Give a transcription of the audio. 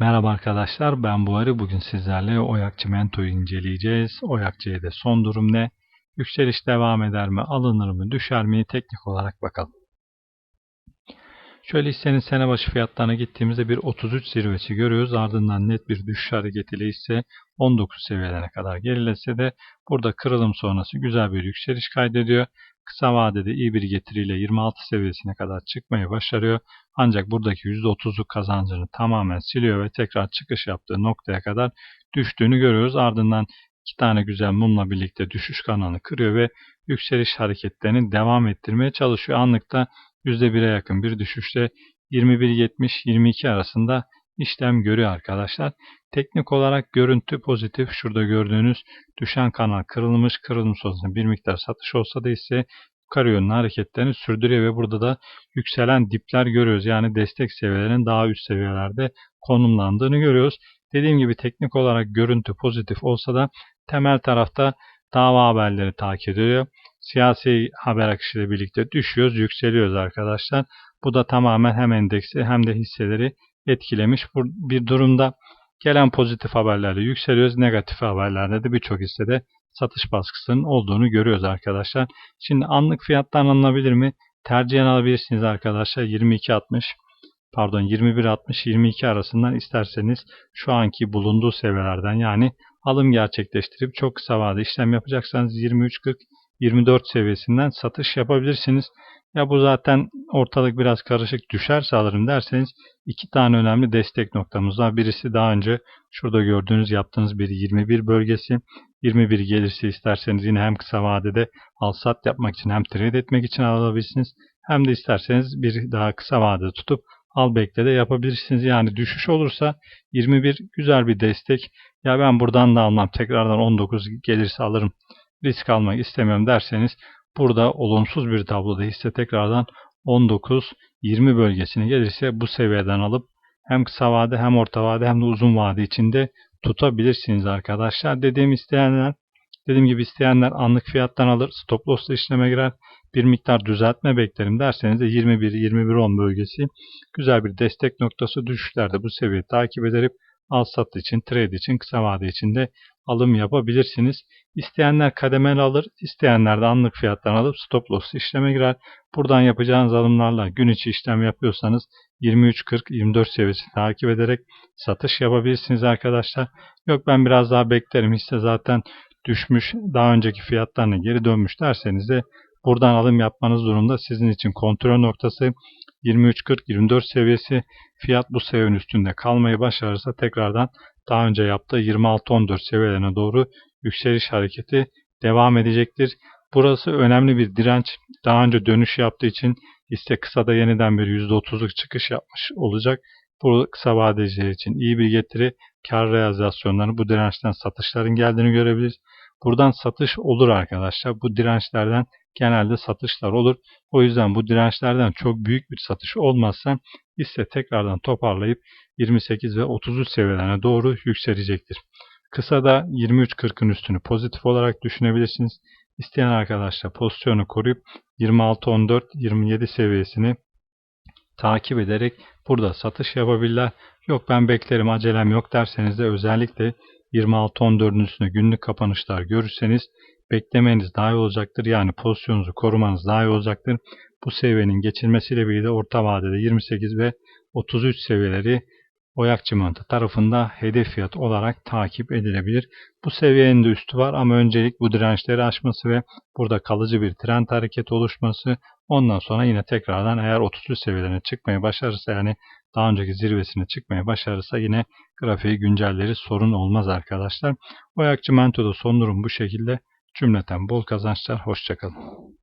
Merhaba arkadaşlar ben Buhari. Bugün sizlerle Oyak Çimento'yu inceleyeceğiz. Oyak C'de son durum ne? Yükseliş devam eder mi? Alınır mı? Düşer mi? Teknik olarak bakalım. Şöyle hissenin sene başı fiyatlarına gittiğimizde bir 33 zirvesi görüyoruz. Ardından net bir düşüş hareketiyle ise 19 seviyelerine kadar gerilese de burada kırılım sonrası güzel bir yükseliş kaydediyor. Kısa vadede iyi bir getiriyle 26 seviyesine kadar çıkmayı başarıyor. Ancak buradaki %30'luk kazancını tamamen siliyor ve tekrar çıkış yaptığı noktaya kadar düştüğünü görüyoruz. Ardından iki tane güzel mumla birlikte düşüş kanalını kırıyor ve yükseliş hareketlerini devam ettirmeye çalışıyor. Anlıkta %1'e yakın bir düşüşte 21.70-22 arasında işlem görüyor arkadaşlar. Teknik olarak görüntü pozitif. Şurada gördüğünüz düşen kanal kırılmış. Kırılım sonrasında bir miktar satış olsa da ise yukarı yönlü hareketlerini sürdürüyor ve burada da yükselen dipler görüyoruz. Yani destek seviyelerinin daha üst seviyelerde konumlandığını görüyoruz. Dediğim gibi teknik olarak görüntü pozitif olsa da temel tarafta dava haberleri takip ediyor. Siyasi haber akışıyla birlikte düşüyoruz, yükseliyoruz arkadaşlar. Bu da tamamen hem endeksi hem de hisseleri etkilemiş bir durumda. Gelen pozitif haberlerle yükseliyoruz. Negatif haberlerde de birçok hissede satış baskısının olduğunu görüyoruz arkadaşlar. Şimdi anlık fiyattan alınabilir mi? Tercihen alabilirsiniz arkadaşlar. 22.60 pardon 21.60-22 arasından isterseniz şu anki bulunduğu seviyelerden yani alım gerçekleştirip çok kısa vade işlem yapacaksanız 23.40 24 seviyesinden satış yapabilirsiniz. Ya bu zaten ortalık biraz karışık düşerse alırım derseniz iki tane önemli destek noktamız var. Birisi daha önce şurada gördüğünüz yaptığınız bir 21 bölgesi. 21 gelirse isterseniz yine hem kısa vadede al sat yapmak için hem trade etmek için alabilirsiniz. Hem de isterseniz bir daha kısa vadede tutup al bekle de yapabilirsiniz. Yani düşüş olursa 21 güzel bir destek. Ya ben buradan da almam tekrardan 19 gelirse alırım risk almak istemiyorum derseniz burada olumsuz bir tabloda hisse tekrardan 19-20 bölgesine gelirse bu seviyeden alıp hem kısa vade hem orta vade hem de uzun vade içinde tutabilirsiniz arkadaşlar. Dediğim isteyenler dediğim gibi isteyenler anlık fiyattan alır, stop loss'la işleme girer. Bir miktar düzeltme beklerim derseniz de 21-21-10 bölgesi güzel bir destek noktası düşüşlerde bu seviyeyi takip ederek al sat için, trade için, kısa vade için de alım yapabilirsiniz. İsteyenler kademeli alır, isteyenler de anlık fiyattan alıp stop loss işleme girer. Buradan yapacağınız alımlarla gün içi işlem yapıyorsanız 23.40-24 seviyesi takip ederek satış yapabilirsiniz arkadaşlar. Yok ben biraz daha beklerim hisse zaten düşmüş daha önceki fiyatlarına geri dönmüş derseniz de buradan alım yapmanız durumda sizin için kontrol noktası 23.40-24 seviyesi fiyat bu seviyenin üstünde kalmayı başarırsa tekrardan daha önce yaptığı 26-14 seviyelerine doğru yükseliş hareketi devam edecektir. Burası önemli bir direnç. Daha önce dönüş yaptığı için hisse kısada yeniden bir %30'luk çıkış yapmış olacak. Bu kısa vadeciler için iyi bir getiri. Kar realizasyonlarını bu dirençten satışların geldiğini görebiliriz. Buradan satış olur arkadaşlar. Bu dirençlerden genelde satışlar olur. O yüzden bu dirençlerden çok büyük bir satış olmazsa hisse tekrardan toparlayıp 28 ve 33 seviyelerine doğru yükselecektir. Kısa da 23.40'ın üstünü pozitif olarak düşünebilirsiniz. İsteyen arkadaşlar pozisyonu koruyup 26-14-27 seviyesini takip ederek burada satış yapabilirler. Yok ben beklerim acelem yok derseniz de özellikle 26-14'ün üstünde günlük kapanışlar görürseniz beklemeniz daha iyi olacaktır. Yani pozisyonunuzu korumanız daha iyi olacaktır. Bu seviyenin geçilmesiyle birlikte orta vadede 28 ve 33 seviyeleri Oyak Çimento tarafında hedef fiyat olarak takip edilebilir. Bu seviyenin de üstü var ama öncelik bu dirençleri aşması ve burada kalıcı bir trend hareket oluşması. Ondan sonra yine tekrardan eğer 33 seviyelerine çıkmayı başarırsa yani daha önceki zirvesine çıkmaya başarırsa yine grafiği güncelleri sorun olmaz arkadaşlar. Oyak Çimento'da son durum bu şekilde. Cümleten bol kazançlar. Hoşçakalın.